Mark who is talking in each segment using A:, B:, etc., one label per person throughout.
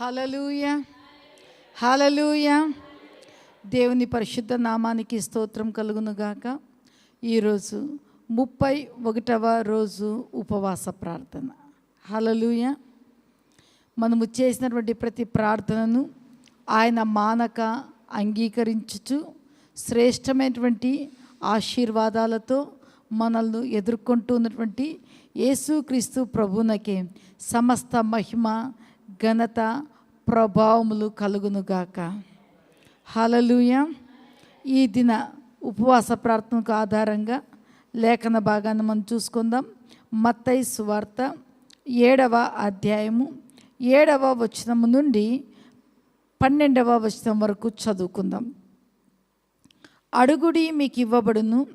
A: హలలుయ. హలలుయ. దేవుని పరిశుద్ధ నామానికి స్తోత్రం కలుగునుగాక ఈరోజు ముప్పై ఒకటవ రోజు ఉపవాస ప్రార్థన. హలలుయ. మనము చేసినటువంటి ప్రతి ప్రార్థనను ఆయన మానక అంగీకరించుచు శ్రేష్టమైనటువంటి ఆశీర్వాదాలతో మనల్ని ఎదుర్కొంటూ ఉన్నటువంటి యేసుక్రీస్తు ప్రభునకే సమస్త మహిమ ఘనత ప్రభావములు కలుగునుగాక హలలుయ ఈ దిన ఉపవాస ప్రార్థనకు ఆధారంగా లేఖన భాగాన్ని మనం చూసుకుందాం. మత్తై సువార్త ఏడవ అధ్యాయము ఏడవ వచనము నుండి పన్నెండవ వచనం వరకు చదువుకుందాం. అడుగుడి మీకు ఇవ్వబడును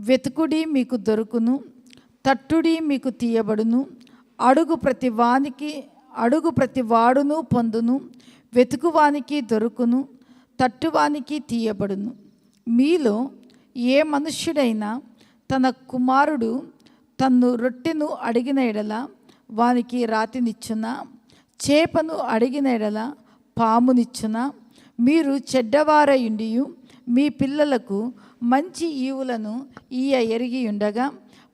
A: వెతుకుడి మీకు దొరుకును తట్టుడి మీకు తీయబడును అడుగు ప్రతి వానికి అడుగు ప్రతి వాడును పొందును వెతుకువానికి దొరుకును తట్టువానికి తీయబడును. మీలో ఏ మనుష్యుడైనా తన కుమారుడు తన్ను రొట్టెను అడిగిన ఎడల వానికి రాతినిచ్చునా? చేపను అడిగిన ఎడల పామునిచ్చునా? మీరు చెడ్డవారయుండియు మీ పిల్లలకు మంచి ఈవులను ఈయ ఎరిగి ఉండగా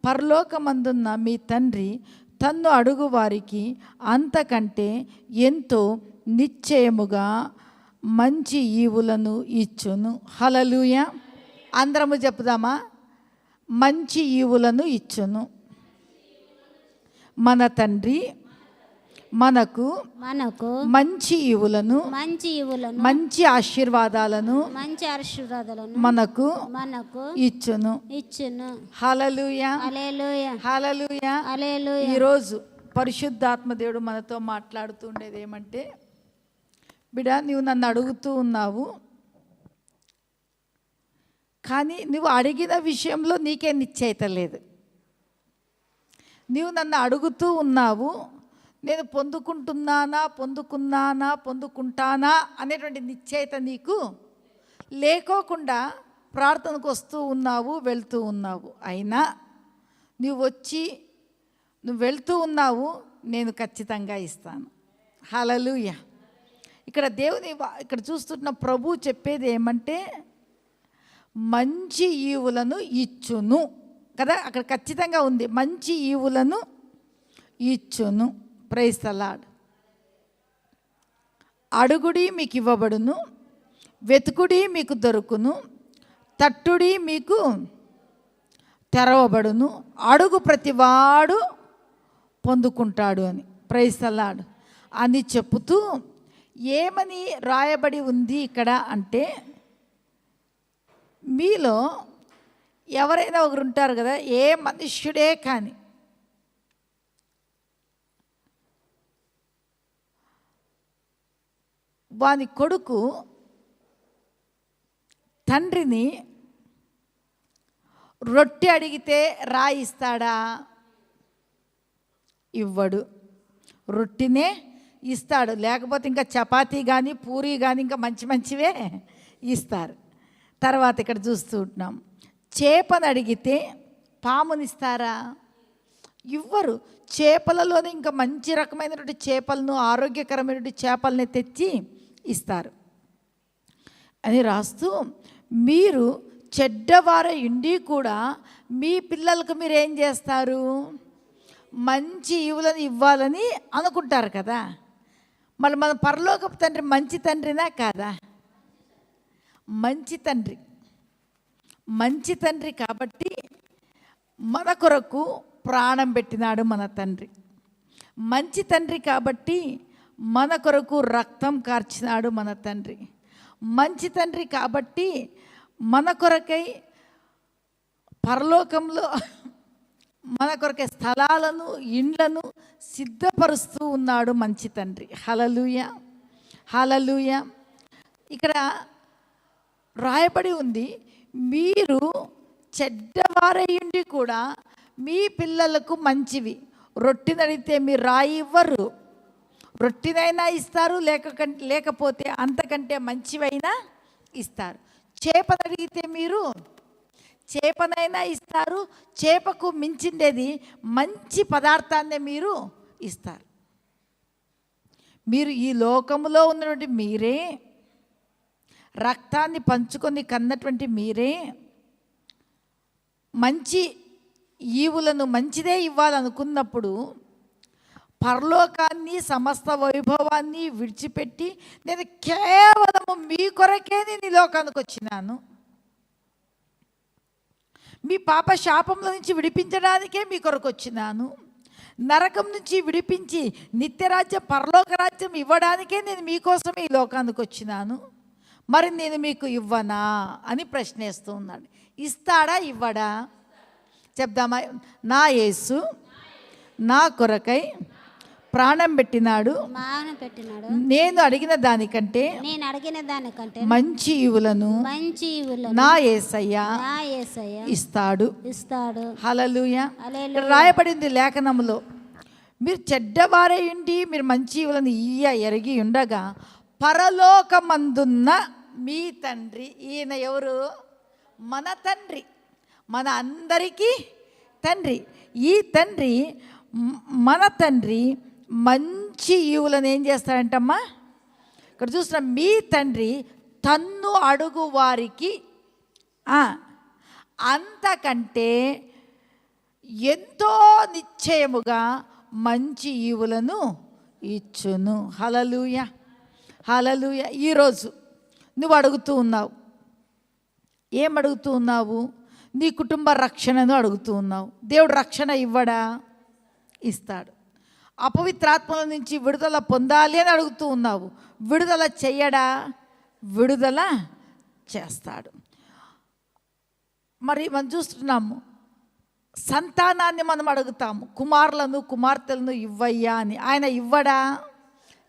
A: పరలోకమందున్న మీ తండ్రి తన్ను అడుగు వారికి అంతకంటే ఎంతో నిశ్చయముగా మంచి ఈవులను ఇచ్చును. హలలుయ అందరము చెప్పుదామా? మంచి ఈవులను ఇచ్చును. మన తండ్రి మనకు
B: మనకు
A: మంచి ఈవులను
B: మంచి ఇవులను
A: మంచి ఆశీర్వాదాలను
B: మంచి ఆశీర్వాదాలను
A: మనకు
B: మనకు
A: ఇచ్చును.
B: ఇచ్చును.
A: హలలుయ
B: అలేలుయ
A: హలలుయ
B: అలేలుయ
A: ఈరోజు పరిశుద్ధాత్మ దేవుడు మనతో మాట్లాడుతూ ఉండేది ఏమంటే బిడా నువ్వు నన్ను అడుగుతూ ఉన్నావు. కానీ నువ్వు అడిగిన విషయంలో నీకే నిశ్చయిత లేదు. నీవు నన్ను అడుగుతూ ఉన్నావు. నేను పొందుకుంటున్నానా పొందుకున్నానా పొందుకుంటానా అనేటువంటి నిశ్చయిత నీకు లేకోకుండా ప్రార్థనకు వస్తూ ఉన్నావు వెళ్తూ ఉన్నావు. అయినా నువ్వు వచ్చి నువ్వు వెళ్తూ ఉన్నావు నేను ఖచ్చితంగా ఇస్తాను. హలలుయ ఇక్కడ దేవుని ఇక్కడ చూస్తున్న ప్రభు చెప్పేది ఏమంటే మంచి ఈవులను ఇచ్చును. కదా? అక్కడ ఖచ్చితంగా ఉంది. మంచి ఈవులను ఇచ్చును. ప్రైస్ తలాడ్ అడుగుడి మీకు ఇవ్వబడును వెతుకుడి మీకు దొరుకును తట్టుడి మీకు తెరవబడును. అడుగు ప్రతివాడు పొందుకుంటాడు అని. ప్రైస్ అలాడ్ అని చెప్తూ ఏమని రాయబడి ఉంది ఇక్కడ అంటే మీలో ఎవరైనా ఒకరు ఉంటారు కదా ఏ మనుష్యుడే కానీ వాని కొడుకు తండ్రిని రొట్టె అడిగితే రాయిస్తాడా? ఇవ్వడు. రొట్టెనే ఇస్తాడు. లేకపోతే ఇంకా చపాతీ కానీ పూరీ కానీ ఇంకా మంచి మంచివే ఇస్తారు. తర్వాత ఇక్కడ చూస్తూ ఉంటున్నాం. చేపను అడిగితే పామునిస్తారా? ఇవ్వరు. చేపలలోనే ఇంకా మంచి రకమైనటువంటి చేపలను ఆరోగ్యకరమైనటువంటి చేపల్ని తెచ్చి ఇస్తారు. అని రాస్తూ మీరు చెడ్డవారు ఇండి కూడా మీ పిల్లలకు మీరు ఏం చేస్తారు? మంచి ఇవులను ఇవ్వాలని అనుకుంటారు కదా. మళ్ళీ మన పరలోకపు తండ్రి మంచి తండ్రినా కాదా? మంచి తండ్రి. మంచి తండ్రి కాబట్టి మన కొరకు ప్రాణం పెట్టినాడు మన తండ్రి. మంచి తండ్రి కాబట్టి మన కొరకు రక్తం కార్చినాడు మన తండ్రి. మంచి తండ్రి కాబట్టి మన కొరకై పరలోకంలో మన కొరకే స్థలాలను ఇండ్లను సిద్ధపరుస్తూ ఉన్నాడు మంచి తండ్రి. హలలుయ హలలుయ ఇక్కడ రాయబడి ఉంది మీరు చెడ్డవారయ్యుండి కూడా మీ పిల్లలకు మంచివి. రొట్టెనడితే మీరు రాయి ఇవ్వరు. రొట్టినైనా ఇస్తారు లేక లేకపోతే అంతకంటే మంచివైనా ఇస్తారు. చేపలు అడిగితే మీరు చేపనైనా ఇస్తారు చేపకు మించిండేది మంచి పదార్థాన్ని మీరు ఇస్తారు. మీరు ఈ లోకములో ఉన్నటువంటి మీరే రక్తాన్ని పంచుకొని కన్నటువంటి మీరే మంచి ఈవులను మంచిదే ఇవ్వాలనుకున్నప్పుడు పరలోకాన్ని సమస్త వైభవాన్ని విడిచిపెట్టి నేను కేవలము మీ కొరకే నేను ఈ లోకానికి వచ్చినాను. మీ పాప శాపంలో నుంచి విడిపించడానికే మీ కొరకు వచ్చినాను. నరకం నుంచి విడిపించి నిత్యరాజ్యం పరలోక రాజ్యం ఇవ్వడానికే నేను మీకోసం ఈ లోకానికి వచ్చినాను. మరి నేను మీకు ఇవ్వనా అని ప్రశ్నేస్తూ ఉన్నాడు. ఇస్తాడా ఇవ్వడా? చెప్దామా? నా యేసు నా కొరకై ప్రాణం పెట్టినాడు. నేను అడిగిన దానికంటే
B: నేను అడిగిన దానికంటే
A: మంచి ఇవులను
B: మంచి ఈవులను
A: నా ఏసయ్య
B: నా యేసయ్య
A: ఇస్తాడు.
B: ఇస్తాడు.
A: హలలుయ రాయబడింది లేఖనములో మీరు చెడ్డవారై ఉండి మీరు మంచి ఇవులను ఇయ్య ఎరిగి ఉండగా పరలోకమందున్న మీ తండ్రి ఈయన ఎవరు? మన తండ్రి. మన అందరికీ తండ్రి. ఈ తండ్రి మన తండ్రి మంచి ఈవులను ఏం చేస్తాడంటమ్మా ఇక్కడ చూసిన మీ తండ్రి తన్ను అడుగు వారికి అంతకంటే ఎంతో నిశ్చయముగా మంచి ఈవులను ఇచ్చును. హలలుయ హలలుయ ఈరోజు నువ్వు అడుగుతూ ఉన్నావు. ఏం అడుగుతూ ఉన్నావు? నీ కుటుంబ రక్షణను అడుగుతూ ఉన్నావు. దేవుడు రక్షణ ఇవ్వడా? ఇస్తాడు. అపవిత్రాత్మల నుంచి విడుదల పొందాలి అని అడుగుతూ ఉన్నావు. విడుదల చెయ్యడా? విడుదల చేస్తాడు. మరి మనం చూస్తున్నాము సంతానాన్ని మనం అడుగుతాము కుమారులను కుమార్తెలను ఇవ్వయ్యా అని. ఆయన ఇవ్వడా?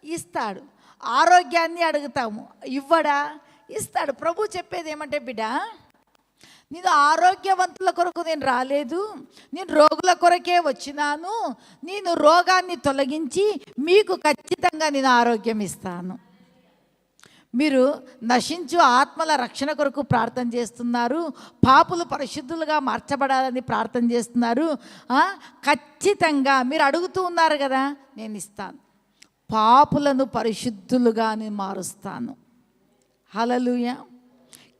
A: ఇస్తాడు. ఆరోగ్యాన్ని అడుగుతాము ఇవ్వడా? ఇస్తాడు. ప్రభు చెప్పేది ఏమంటే బిడ్డ నేను ఆరోగ్యవంతుల కొరకు నేను రాలేదు. నేను రోగుల కొరకే వచ్చినాను. నేను రోగాన్ని తొలగించి మీకు ఖచ్చితంగా నేను ఆరోగ్యం ఇస్తాను. మీరు నశించు ఆత్మల రక్షణ కొరకు ప్రార్థన చేస్తున్నారు. పాపులు పరిశుద్ధులుగా మార్చబడాలని ప్రార్థన చేస్తున్నారు. ఖచ్చితంగా మీరు అడుగుతూ ఉన్నారు కదా నేను ఇస్తాను. పాపులను పరిశుద్ధులుగా నేను మారుస్తాను. హలలుయా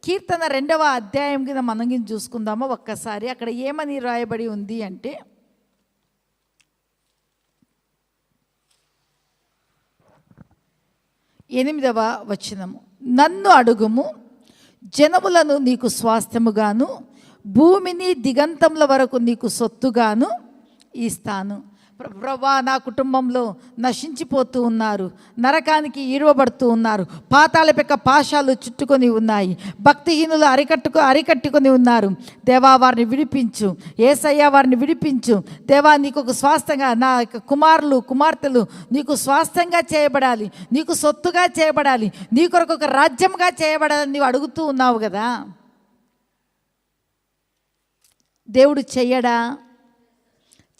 A: కీర్తన రెండవ అధ్యాయం కింద మనం చూసుకుందామో ఒక్కసారి? అక్కడ ఏమని రాయబడి ఉంది అంటే ఎనిమిదవ వచనము. నన్ను అడుగుము జనములను నీకు స్వాస్థ్యముగాను భూమిని దిగంతముల వరకు నీకు సొత్తుగాను ఇస్తాను. ప్రభా నా కుటుంబంలో నశించిపోతూ ఉన్నారు. నరకానికి ఈడవబడుతూ ఉన్నారు. పాతాళ పెక్క పాశాలు చుట్టుకొని ఉన్నాయి. భక్తిహీనులు అరికట్టుకు అరికట్టుకొని ఉన్నారు. దేవా వారిని విడిపించు. ఏసయ్య వారిని విడిపించు. దేవా నీకు ఒక స్వాస్థంగా నా యొక్క కుమారులు కుమార్తెలు నీకు స్వాస్థంగా చేయబడాలి. నీకు సొత్తుగా చేయబడాలి. నీ కొరకు ఒక రాజ్యంగా చేయబడాలని నీవు అడుగుతూ ఉన్నావు కదా. దేవుడు చెయ్యడా?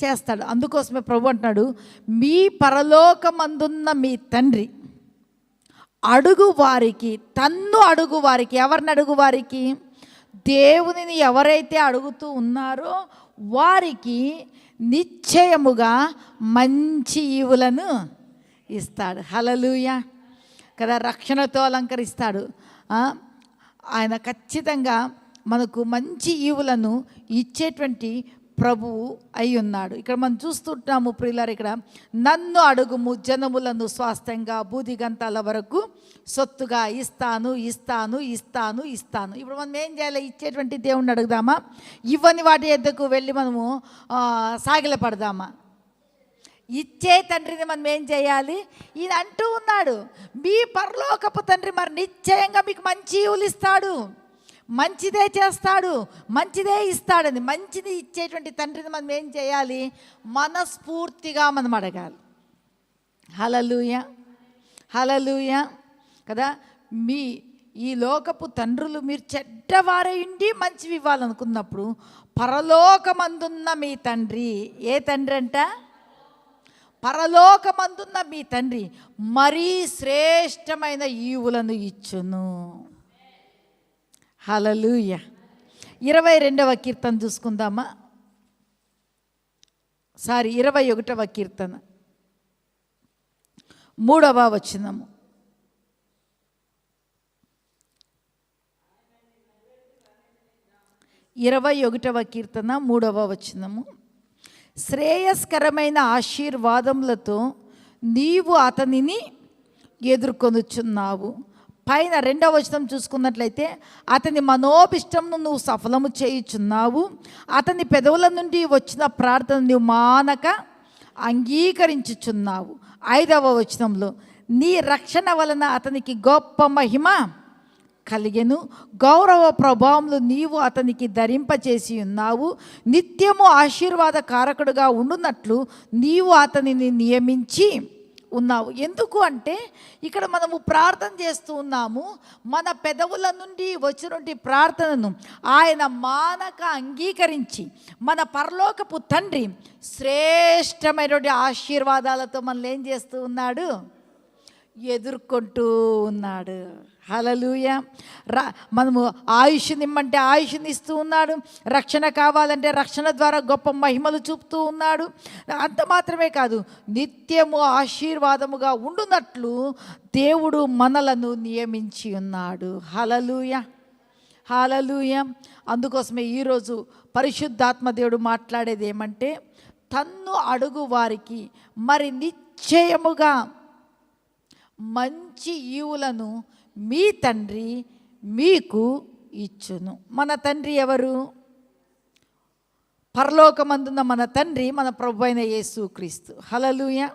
A: చేస్తాడు. అందుకోసమే ప్రభు అంటున్నాడు మీ పరలోకమందున్న మీ తండ్రి అడుగు వారికి తన్ను అడుగు వారికి ఎవరిని అడుగు వారికి? దేవునిని ఎవరైతే అడుగుతూ ఉన్నారో వారికి నిశ్చయముగా మంచి ఈవులను ఇస్తాడు. హలలుయ కదా రక్షణతో అలంకరిస్తాడు. ఆయన ఖచ్చితంగా మనకు మంచి ఈవులను ఇచ్చేటువంటి ప్రభువు అయి ఉన్నాడు ఇక్కడ మనం చూస్తుంటాము ప్రియులారు ఇక్కడ నన్ను అడుగుము జనములను స్వాస్థ్యంగా బూదిగంతాల వరకు సొత్తుగా ఇస్తాను ఇస్తాను ఇస్తాను ఇస్తాను. ఇప్పుడు మనం ఏం చేయాలి? ఇచ్చేటువంటి దేవుణ్ణి అడుగుదామా? ఇవ్వని వాటి ఎద్దకు వెళ్ళి మనము సాగిలపడదామా ఇచ్చే తండ్రిని మనం ఏం చేయాలి? ఇది అంటూ ఉన్నాడు మీ పరలోకపు తండ్రి మరి నిశ్చయంగా మీకు మంచి ఊలిస్తాడు. ఇస్తాడు మంచిదే చేస్తాడు మంచిదే ఇస్తాడని మంచిది ఇచ్చేటువంటి తండ్రిని మనం ఏం చేయాలి? మనస్ఫూర్తిగా మనం అడగాలి. హలలుయ హలలుయ కదా? మీ ఈ లోకపు తండ్రులు మీరు చెడ్డవారై ఉండి మంచివి ఇవ్వాలనుకున్నప్పుడు పరలోకమందున్న మీ తండ్రి ఏ తండ్రి అంట? పరలోకమందున్న మీ తండ్రి మరీ శ్రేష్టమైన ఈవులను ఇచ్చును. హలలుయ ఇరవై రెండవ కీర్తన చూసుకుందామా? సారీ ఇరవై ఒకటవ కీర్తన. మూడవ వచనము. ఇరవై ఒకటవ కీర్తన మూడవ వచనము. శ్రేయస్కరమైన ఆశీర్వాదములతో నీవు అతనిని ఎదుర్కొనుచున్నావు. పైన రెండవ వచనం చూసుకున్నట్లయితే అతని మనోభిష్టంను నువ్వు సఫలము చేయుచున్నావు. అతని పెదవుల నుండి వచ్చిన ప్రార్థన నువ్వు మానక అంగీకరించుచున్నావు. ఐదవ వచనంలో నీ రక్షణ వలన అతనికి గొప్ప మహిమ కలిగెను. గౌరవ ప్రభావంలో నీవు అతనికి ధరింపచేసి ఉన్నావు. నిత్యము ఆశీర్వాద కారకుడుగా ఉండునట్లు నీవు అతనిని నియమించి ఉన్నావు. ఎందుకు అంటే ఇక్కడ మనము ప్రార్థన చేస్తూ ఉన్నాము. మన పెదవుల నుండి వచ్చినటువంటి ప్రార్థనను ఆయన మానక అంగీకరించి మన పరలోకపు తండ్రి శ్రేష్టమైనటువంటి ఆశీర్వాదాలతో మనల్ని ఏం చేస్తూ ఉన్నాడు? ఎదుర్కొంటూ ఉన్నాడు. హలలుయ రా మనము ఆయుష్ నిమ్మంటే ఆయుష్ని ఇస్తూ ఉన్నాడు. రక్షణ కావాలంటే రక్షణ ద్వారా గొప్ప మహిమలు చూపుతూ ఉన్నాడు. అంత మాత్రమే కాదు నిత్యము ఆశీర్వాదముగా ఉండునట్లు దేవుడు మనలను నియమించి ఉన్నాడు. హలలుయ హలలుయ అందుకోసమే ఈరోజు పరిశుద్ధాత్మ దేవుడు మాట్లాడేది ఏమంటే తన్ను అడుగు వారికి మరి నిశ్చయముగా మంచి ఈవులను మీ తండ్రి మీకు ఇచ్చును. మన తండ్రి ఎవరు? పరలోకమందున్న మన తండ్రి మన ప్రభు అయిన యేసు క్రీస్తు. హలలుయ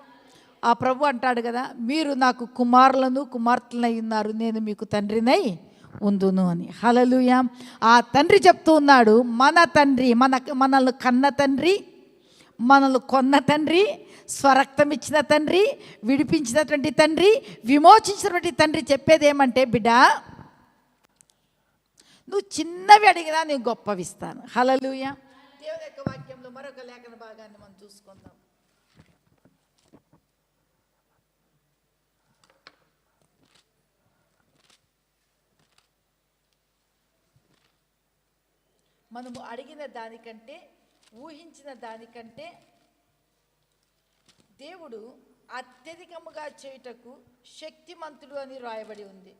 A: ఆ ప్రభు అంటాడు కదా మీరు నాకు కుమారులను కుమార్తెలనై ఉన్నారు. నేను మీకు తండ్రినై ఉందును అని. హలలుయ ఆ తండ్రి చెప్తూ ఉన్నాడు మన తండ్రి మన మనల్ని కన్న తండ్రి మనల్ని కొన్న తండ్రి స్వరక్తం ఇచ్చిన తండ్రి విడిపించినటువంటి తండ్రి విమోచించినటువంటి తండ్రి చెప్పేది ఏమంటే బిడ్డ నువ్వు చిన్నవి అడిగినా నేను గొప్పవిస్తాను. హలలుయ దేవుని యొక్క వాక్యంలో మరొక లేఖన భాగాన్ని మనం చూసుకుందాం. మనము అడిగిన దానికంటే ఊహించిన దానికంటే దేవుడు అత్యధికముగా చేయుటకు శక్తిమంతుడు అని రాయబడి ఉంది.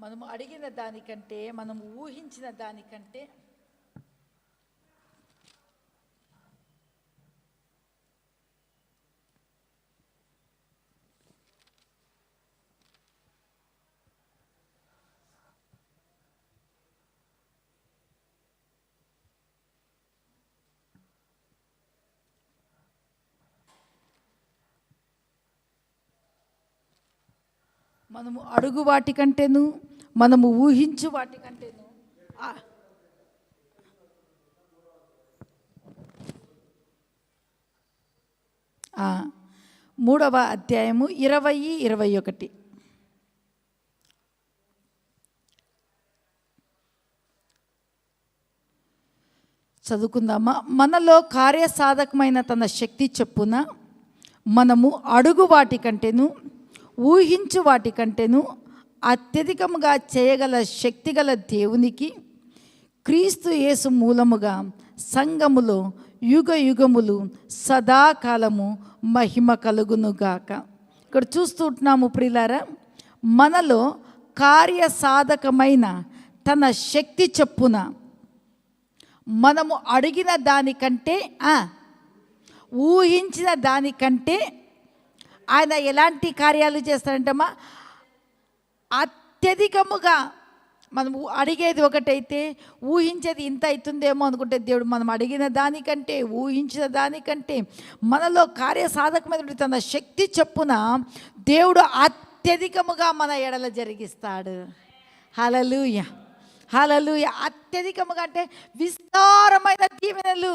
A: మనము అడిగిన దానికంటే మనం ఊహించిన దానికంటే మనము అడుగు వాటికంటేను మనము ఊహించు వాటికంటేను. మూడవ అధ్యాయము ఇరవై ఇరవై ఒకటి. చదువుకుందామా? మనలో కార్యసాధకమైన తన శక్తి చెప్పున మనము అడుగు వాటికంటేను ఊహించు వాటికంటేను అత్యధికముగా చేయగల శక్తిగల దేవునికి క్రీస్తు యేసు మూలముగా సంఘములో యుగ యుగములు సదాకాలము మహిమ కలుగునుగాక. ఇక్కడ చూస్తుంటున్నాము ప్రిలారా మనలో కార్యసాధకమైన తన శక్తి చెప్పున మనము అడిగిన దానికంటే ఊహించిన దానికంటే ఆయన ఎలాంటి కార్యాలు చేస్తారంటమ్మా అత్యధికముగా మనం అడిగేది ఒకటైతే ఊహించేది ఇంత అవుతుందేమో అనుకుంటే దేవుడు మనం అడిగిన దానికంటే ఊహించిన దానికంటే మనలో కార్యసాధకమైనటువంటి తన శక్తి చొప్పున దేవుడు అత్యధికముగా మన ఎడల జరిగిస్తాడు. హలలుయ హలలుయ అత్యధికముగా అంటే విస్తారమైన దీవెనలు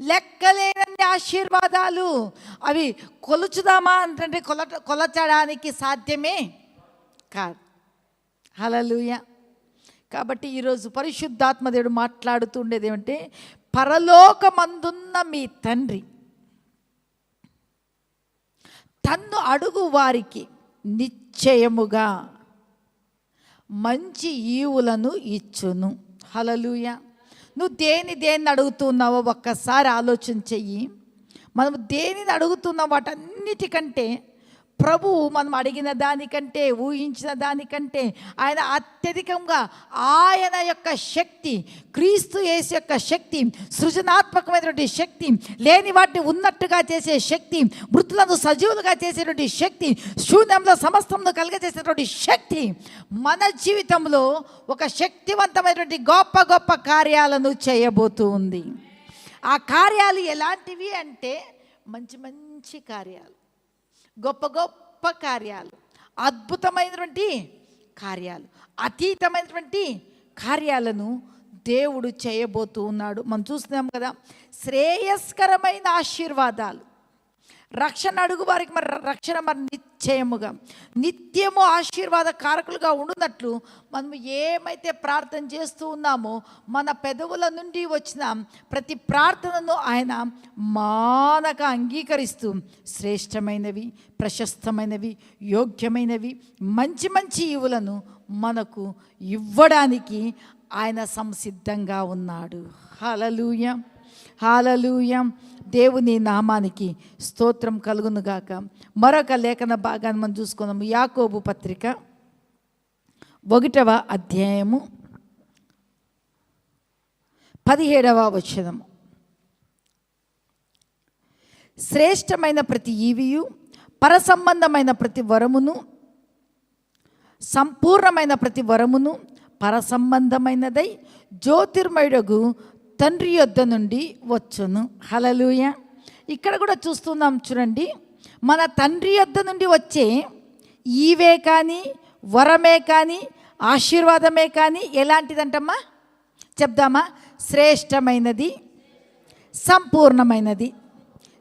A: లెక్కలేనన్ని ఆశీర్వాదాలు. అవి కొలుచుదామా అంటే కొల కొలచడానికి సాధ్యమే కాదు. హలలుయ కాబట్టి ఈరోజు పరిశుద్ధాత్మదేవుడు మాట్లాడుతుండేది ఏమంటే పరలోకమందున్న మీ తండ్రి తన్ను అడుగు వారికి నిశ్చయముగా మంచి ఈవులను ఇచ్చును. హలలుయ నువ్వు దేని దేన్ని అడుగుతున్నావో ఒక్కసారి ఆలోచన చెయ్యి. మనం దేనిని అడుగుతున్న వాటన్నిటికంటే ప్రభువు మనం అడిగిన దానికంటే ఊహించిన దానికంటే ఆయన అత్యధికంగా ఆయన యొక్క శక్తి క్రీస్తు యేసు యొక్క శక్తి సృజనాత్మకమైనటువంటి శక్తి లేని వాటిని ఉన్నట్టుగా చేసే శక్తి మృతులను సజీవులుగా చేసేటువంటి శక్తి శూన్యంలో సమస్తంలో కలుగజేసేటువంటి శక్తి మన జీవితంలో ఒక శక్తివంతమైనటువంటి గొప్ప గొప్ప కార్యాలను చేయబోతూ ఉంది. ఆ కార్యాలు ఎలాంటివి అంటే మంచి మంచి కార్యాలు. గొప్ప గొప్ప కార్యాలు అద్భుతమైనటువంటి కార్యాలు అతీతమైనటువంటి కార్యాలను దేవుడు చేయబోతూ ఉన్నాడు. మనం చూస్తున్నాం కదా శ్రేయస్కరమైన ఆశీర్వాదాలు. రక్షణ అడుగు వారికి మరి రక్షణ మరి నిశ్చయముగా నిత్యము ఆశీర్వాద కారకులుగా ఉండునట్లు మనము ఏమైతే ప్రార్థన చేస్తూ ఉన్నామో మన పెదవుల నుండి వచ్చిన ప్రతి ప్రార్థనను ఆయన మానక అంగీకరిస్తూ శ్రేష్టమైనవి ప్రశస్తమైనవి యోగ్యమైనవి మంచి మంచి ఈవులను మనకు ఇవ్వడానికి ఆయన సంసిద్ధంగా ఉన్నాడు. Hallelujah hallelujah. దేవుని నామానికి స్తోత్రం కలుగునుగాక. మరొక లేఖన భాగాన్ని మనం చూసుకుందాము. యాకోబు పత్రిక ఒకటవ అధ్యాయము పదిహేడవ వచనము. శ్రేష్టమైన ప్రతి ఈవియు పరసంబంధమైన ప్రతి వరమును సంపూర్ణమైన ప్రతి వరమును పరసంబంధమైనదై జ్యోతిర్మయుడగు తండ్రి యొద్ద నుండి వచ్చును. హలలుయ ఇక్కడ కూడా చూస్తున్నాం చూడండి. మన తండ్రి యొద్ద నుండి వచ్చే ఈవే కానీ వరమే కానీ ఆశీర్వాదమే కానీ ఎలాంటిదంటమ్మా? చెప్దామా? శ్రేష్టమైనది సంపూర్ణమైనది.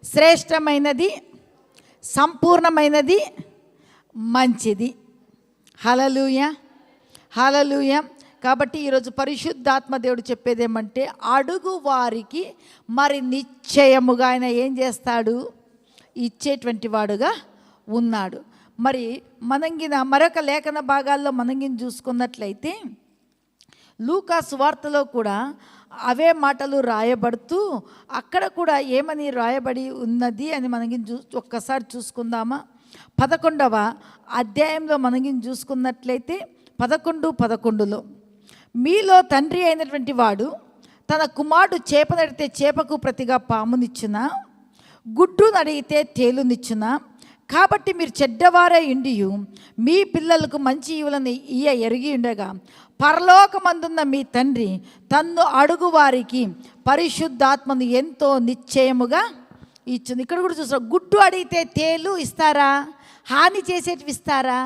A: శ్రేష్టమైనది సంపూర్ణమైనది మంచిది. హలలుయ హలలుయ కాబట్టి ఈరోజు పరిశుద్ధాత్మ దేవుడు చెప్పేది ఏమంటే అడుగు వారికి మరి నిశ్చయముగా ఆయన ఏం చేస్తాడు? ఇచ్చేటువంటి వాడుగా ఉన్నాడు. మరి మనంగిన మరొక లేఖన భాగాల్లో మనంగిన చూసుకున్నట్లయితే లూకా సువార్తలో కూడా అవే మాటలు రాయబడుతూ అక్కడ కూడా ఏమని రాయబడి ఉన్నది అని మనకి చూ ఒక్కసారి చూసుకుందామా? పదకొండవ అధ్యాయంలో మనకి చూసుకున్నట్లయితే పదకొండు పదకొండులో మీలో తండ్రి అయినటువంటి వాడు తన కుమారుడు చేపనడితే చేపకు ప్రతిగా పామునిచ్చున? గుడ్డును అడిగితే తేలునిచ్చున? కాబట్టి మీరు చెడ్డవారే ఇండియు మీ పిల్లలకు మంచి ఈవులను ఇయ ఎరిగి ఉండగా పరలోకమందున్న మీ తండ్రి తన్ను అడుగు వారికి పరిశుద్ధాత్మను ఎంతో నిశ్చయముగా ఇచ్చింది ఇక్కడ కూడా చూసాం గుడ్డు అడిగితే తేలు ఇస్తారా? హాని చేసేటివి ఇస్తారా?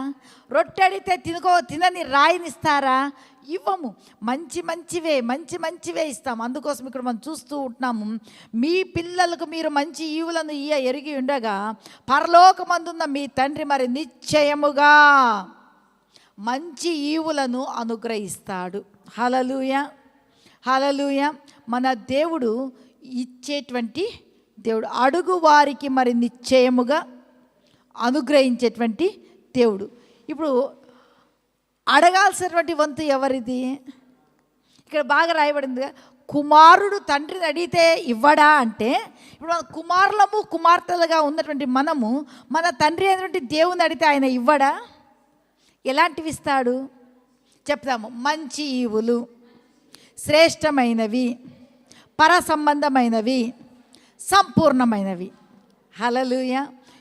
A: రొట్టె అడిగితే తినుకో తినని రాయిని ఇస్తారా? ఇవ్వము. మంచి మంచివే మంచి మంచివే ఇస్తాం. అందుకోసం ఇక్కడ మనం చూస్తూ ఉంటున్నాము. మీ పిల్లలకు మీరు మంచి ఈవులను ఇయ ఎరిగి ఉండగా పరలోకమందున్న మీ తండ్రి మరి నిశ్చయముగా మంచి ఈవులను అనుగ్రహిస్తాడు. హలలుయ హలలుయ మన దేవుడు ఇచ్చేటువంటి దేవుడు అడుగు వారికి మరి నిశ్చయముగా అనుగ్రహించేటువంటి దేవుడు. ఇప్పుడు అడగాల్సినటువంటి వంతు ఎవరిది? ఇక్కడ బాగా రాయబడింది కుమారుడు తండ్రిని అడిగితే ఇవ్వడా? అంటే ఇప్పుడు మన కుమారులము కుమార్తెలుగా ఉన్నటువంటి మనము మన తండ్రి అయినటువంటి దేవుని అడిగితే ఆయన ఇవ్వడా? ఎలాంటివి ఇస్తాడు? చెప్తాము మంచి ఈవులు శ్రేష్టమైనవి పర సంబంధమైనవి సంపూర్ణమైనవి. హలలుయ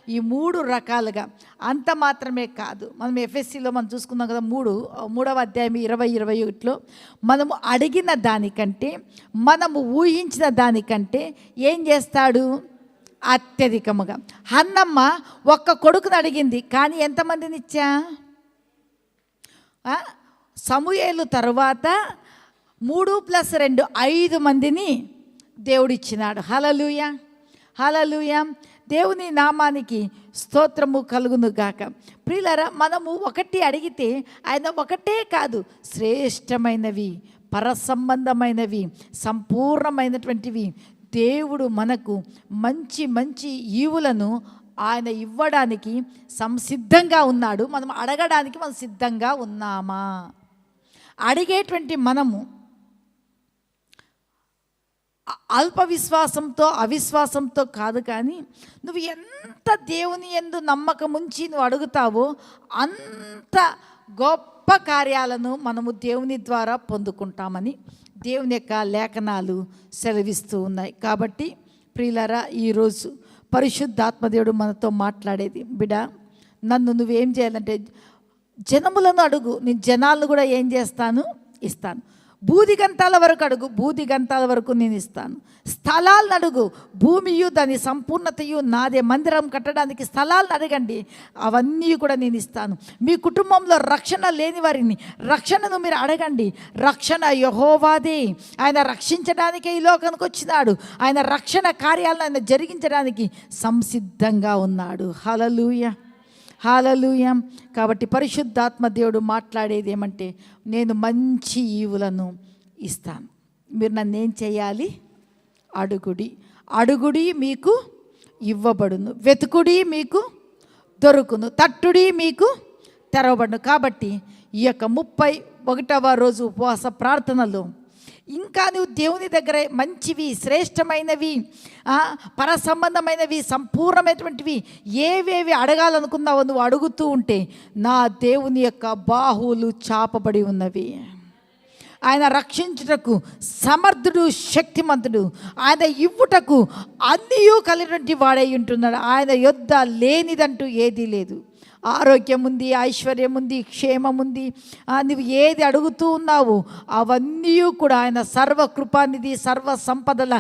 A: ఈ మూడు రకాలుగా. అంత మాత్రమే కాదు. మనం ఎఫ్ఎస్సిలో మనం చూసుకున్నాం కదా మూడు. మూడవ అధ్యాయం ఇరవై ఇరవై ఒకటిలో మనము అడిగిన దానికంటే మనము ఊహించిన దానికంటే ఏం చేస్తాడు? అత్యధికముగా. అన్నమ్మ ఒక్క కొడుకుని అడిగింది కానీ ఎంతమందిని ఇచ్చా? సమూయేలు తరువాత మూడు ప్లస్ రెండు ఐదు మందిని దేవుడిచ్చినాడు. హలలుయ హలలుయ దేవుని నామానికి స్తోత్రము కలుగును గాక. ప్రియులరా మనము ఒకటి అడిగితే ఆయన ఒకటే కాదు శ్రేష్టమైనవి పరసంబంధమైనవి సంపూర్ణమైనటువంటివి. దేవుడు మనకు మంచి మంచి ఈవులను ఆయన ఇవ్వడానికి సంసిద్ధంగా ఉన్నాడు. మనం అడగడానికి మనం సిద్ధంగా ఉన్నామా? అడిగేటువంటి మనము అల్ప విశ్వాసంతో అవిశ్వాసంతో కాదు కానీ నువ్వు ఎంత దేవుని ఎందు నమ్మకం ఉంచి నువ్వు అడుగుతావో అంత గొప్ప కార్యాలను మనము దేవుని ద్వారా పొందుకుంటామని దేవుని యొక్క లేఖనాలు సెలవిస్తూ ఉన్నాయి. కాబట్టి ప్రియులరా ఈరోజు పరిశుద్ధాత్మదేవుడు మనతో మాట్లాడేది బిడ నన్ను నువ్వేం చేయాలంటే జనములను అడుగు నేను జనాలను కూడా ఏం చేస్తాను? ఇస్తాను. బూదిగంతాల వరకు అడుగు బూదిగంతాల వరకు నేను ఇస్తాను. స్థలాలను అడుగు భూమియు దాని సంపూర్ణతయు నాదే మందిరం కట్టడానికి స్థలాలను అడగండి. అవన్నీ కూడా నేను ఇస్తాను. మీ కుటుంబంలో రక్షణ లేని వారిని రక్షణను మీరు అడగండి. రక్షణ యహోవాదే. ఆయన రక్షించడానికే ఈ లోకానికి వచ్చినాడు. ఆయన రక్షణ కార్యాలను ఆయన జరిగించడానికి సంసిద్ధంగా ఉన్నాడు. హలలుయ హాలలుయం. కాబట్టి పరిశుద్ధాత్మ దేవుడు మాట్లాడేది ఏమంటే నేను మంచి ఈవులను ఇస్తాను. మీరు నన్ను ఏం చేయాలి? అడుగుడి. అడుగుడి మీకు ఇవ్వబడును. వెతుకుడి మీకు దొరుకును. తట్టుడి మీకు తెరవబడును. కాబట్టి ఈ యొక్క ముప్పై ఒకటవ రోజు ఉపవాస ప్రార్థనలో ఇంకా నువ్వు దేవుని దగ్గర మంచివి శ్రేష్టమైనవి పర సంబంధమైనవి సంపూర్ణమైనటువంటివి ఏవేవి అడగాలనుకున్నావో నువ్వు అడుగుతూ ఉంటే నా దేవుని యొక్క బాహువులు చాపబడి ఉన్నవి. ఆయన రక్షించుటకు సమర్థుడు శక్తిమంతుడు. ఆయన ఇవ్వుటకు అన్నీయూ కలిగినటువంటి వాడై ఉంటున్నాడు. ఆయన యొద్ద లేనిదంటూ ఏదీ లేదు. ఆరోగ్యం ఉంది ఐశ్వర్యం ఉంది క్షేమం ఉంది నువ్వు ఏది అడుగుతూ ఉన్నావు అవన్నీ కూడా ఆయన సర్వ కృపానిధి సర్వ సంపదల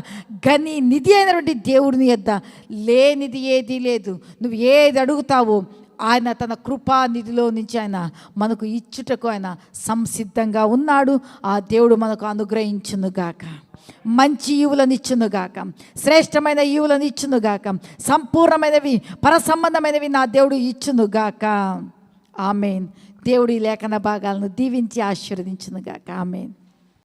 A: గని నిధి అయినటువంటి దేవుడిని యొద్ద లేనిది ఏదీ లేదు. నువ్వు ఏది అడుగుతావో ఆయన తన కృపా నిధిలో నుంచి ఆయన మనకు ఇచ్చుటకు ఆయన సంసిద్ధంగా ఉన్నాడు. ఆ దేవుడు మనకు అనుగ్రహించునుగాక మంచి ఈవులను ఇచ్చునుగాక శ్రేష్టమైన ఈవులను ఇచ్చునుగాక సంపూర్ణమైనవి పరసంబంధమైనవి నా దేవుడు ఇచ్చునుగాక ఆమెన్. దేవుడి లేఖన భాగాలను దీవించి ఆశీర్వదించునుగాక ఆమెన్.